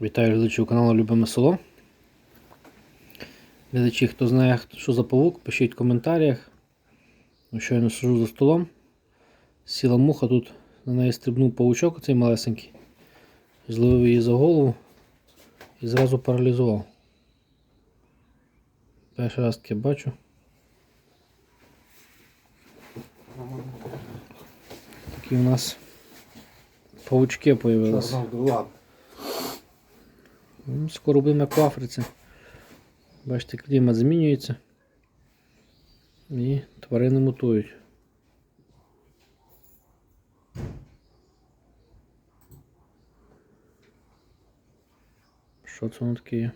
Вітаю глядачів каналу Любиме село. Глядачі, хто знає, що за павук, пишіть в коментарях. Ну, Щойно сижу за столом. Сіла муха, тут на неї стрибнув павучок оцей малесенький. Зловив її за голову і зразу паралізував. Перший раз таке бачу. Такі у нас павучки появилися. Ну, Скоро будемо як в Африці. Бачите, клімат змінюється. І тварини мутують. Що це воно таке є?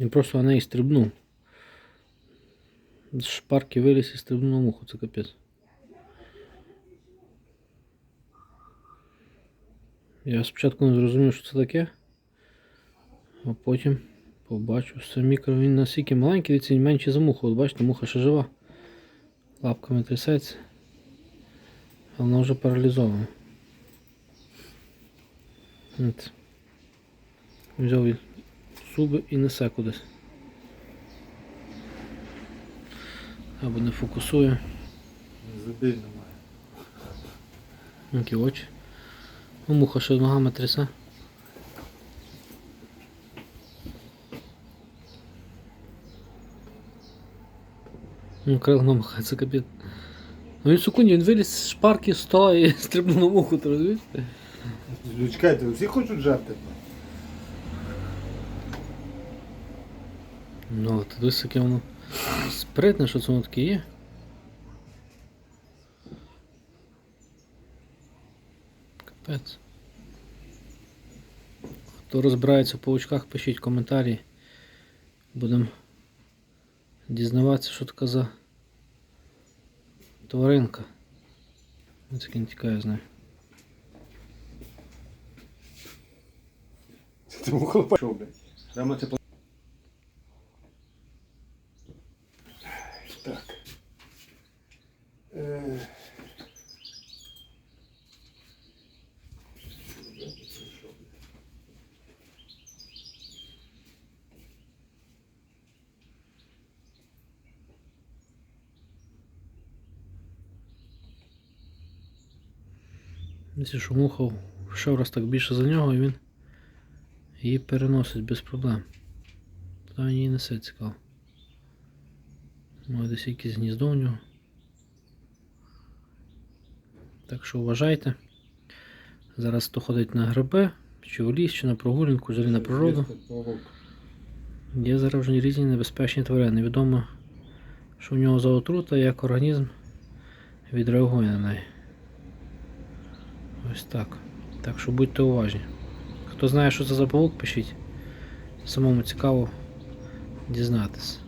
Він просто на неї стрибнув. З шпарки виліз і стрибнув на муху, це капець. Я спочатку не зрозумів, що це таке, а потім побачив, що мікро, він настільки маленький, він менший за муху. От бачите, муха ще жива. Лапками трясеться. А вона вже паралізована. От. Взяв зуби і несе кудись. Або не фокусує. Зубів немає. Які очі. Ну, муха ще ногами трясе. Ну, крилом махає, це капець. Ну він секунді, він виліз з шпарки стола і стрибнув на муху, ти розумієш? Чекайте, всі хочуть жерти. Ну, ти дивись, яке воно спритне, що це таке є. Капець. Хто розбирається в паучках, пишіть коментарі. Будемо дізнаватися, що така за тваринка. Як він тікає з нею. Ти пішов, блядь. Якщо що ще раз так більше за нього, і він її переносить без проблем. Та її несе цікаво. Має десь якесь гніздо у нього. Так що вважайте. Зараз хто ходить на гриби, чи в ліс, чи на прогулянку, взагалі на природу. Є заражені різні небезпечні тварини. Невідомо, що в нього за отрута, як організм відреагує на неї. Ось так. Так що будьте уважні. Хто знає, що це за павук, пишіть. Самому цікаво дізнатися.